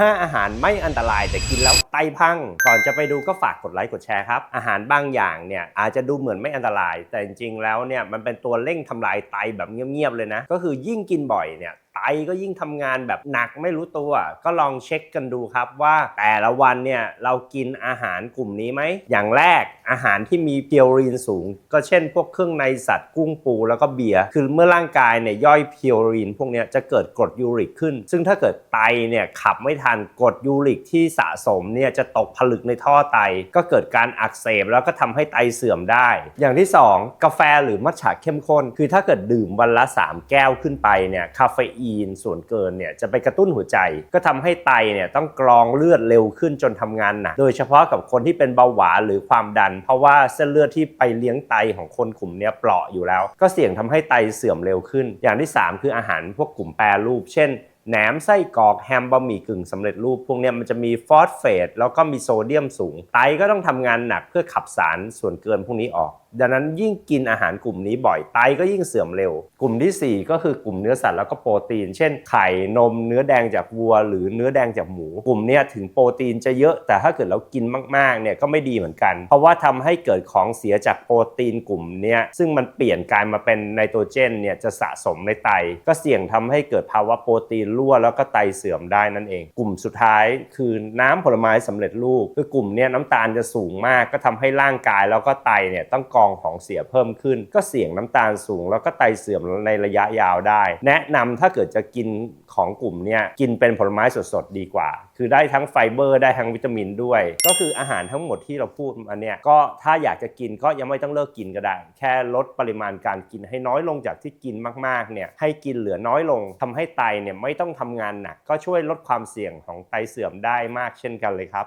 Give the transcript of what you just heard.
5 อาหารไม่อันตรายแต่กินแล้วไตพัง ก่อนจะไปดูก็ฝากกดไลค์กดแชร์ครับ อาหารบางอย่างเนี่ยอาจจะดูเหมือนไม่อันตราย แต่จริงๆแล้วเนี่ยมันเป็นตัวเร่งทำลายไตแบบเงียบๆเลยนะ ก็คือยิ่งกินบ่อยเนี่ย ไตก็ยิ่งทำงานแบบหนักไม่รู้ตัว ก็ลองเช็คกันดูครับว่าแต่ละวันเนี่ยเรากินอาหารกลุ่มนี้ไหม อย่างแรกอาหารที่มีเพิโอรีนสูง ก็เช่นพวกเครื่องในสัตว์กุ้งปูแล้วก็เบียร์คือเมื่อร่างกายเนี่ยย่อยเพิโอรีนพวกนี้จะเกิดกรดยูริกขึ้น ซึ่งถ้าเกิดไตเนี่ยขับไม่ทันกรดยูริกที่สะสมเนี่ยจะตกผลึกในท่อไต ก็เกิดการอักเสบแล้วก็ทำให้ไตเสื่อมได้ อย่างที่สองกาแฟหรือมัทฉะเข้มข้น คือถ้าเกิดดื่มวันละ 3 แก้วขึ้นไปเนี่ยคาเฟอีนส่วนเกินเนี่ยจะไปกระตุ้นหัวใจ ก็ทำให้ไตเนี่ยต้องกรองเลือดเร็วขึ้นจนทำงานหนักโดยเฉพาะกับคนที่เป็นเบาหวานหรือความดัน เพราะว่าเส้นเลือดที่ไปเลี้ยงไตของคนกลุ่มเนี้ยเปราะอยู่แล้ว ก็เสี่ยงทำให้ไตเสื่อมเร็วขึ้น อย่างที่ 3 คืออาหารพวกกลุ่มแปรรูป เช่น แหนมไส้กรอกแฮมบะหมี่กึ่งสำเร็จรูป พวกนี้มันจะมีฟอสเฟตแล้วก็มีโซเดียมสูง ไตก็ต้องทำงานหนักเพื่อขับสารส่วนเกินพวกนี้ออก ดังนั้นยิ่งกินอาหารกลุ่มนี้บ่อยไตก็ยิ่งเสื่อมเร็ว กลุ่มทีสี่ 4 ก็คือกลุ่มเนื้อสัตว์แล้วก็โปรตีน เช่นไข่นมเนื้อแดงจากวัว หรือเนื้อแดงจากหมู กลุ่มนี้ถึงโปรตีนจะเยอะแต่ถ้าเกิดเรากินมากๆเนี่ยก็ไม่ดีเหมือนกัน เพราะว่าทำให้เกิดของเสียจากโปรตีนกลุ่มนี้ซึ่งมันเปลี่ยนกลายมาเป็นไนโตรเจนเนี่ยจะสะสมในไต ก็เสี่ยงทำให้เกิดภาวะโปรตีนรั่วแล้วก็ไตเสื่อมได้นั่นเอง กลุ่มสุดท้ายคือน้ำผลไม้สำเร็จรูปคือกลุ่มนี้น้ำตาลจะสูงมาก ก็ทำให้ร่างกายแล้วก็ไตเนี่ยต้องกองของเสียเพิ่มขึ้น ก็เสี่ยงน้ำตาลสูง แล้วก็ไตเสื่อมในระยะยาวได้ แนะนำถ้าเกิดจะกินของกลุ่มเนี้ยกินเป็นผลไม้สดๆดีกว่า คือได้ทั้งไฟเบอร์ได้ทั้งวิตามินด้วย ก็คืออาหารทั้งหมดที่เราพูดมาเนี่ยก็ถ้าอยากจะกินก็ยังไม่ต้องเลิกกินก็ได้ แค่ลดปริมาณการกินให้น้อยลงจากที่กินมากๆเนี่ยให้กินเหลือน้อยลงทำให้ไตเนี่ยไม่ต้องต้องทำงานหนัก ก็ช่วยลดความเสี่ยงของไตเสื่อมได้มากเช่นกันเลยครับ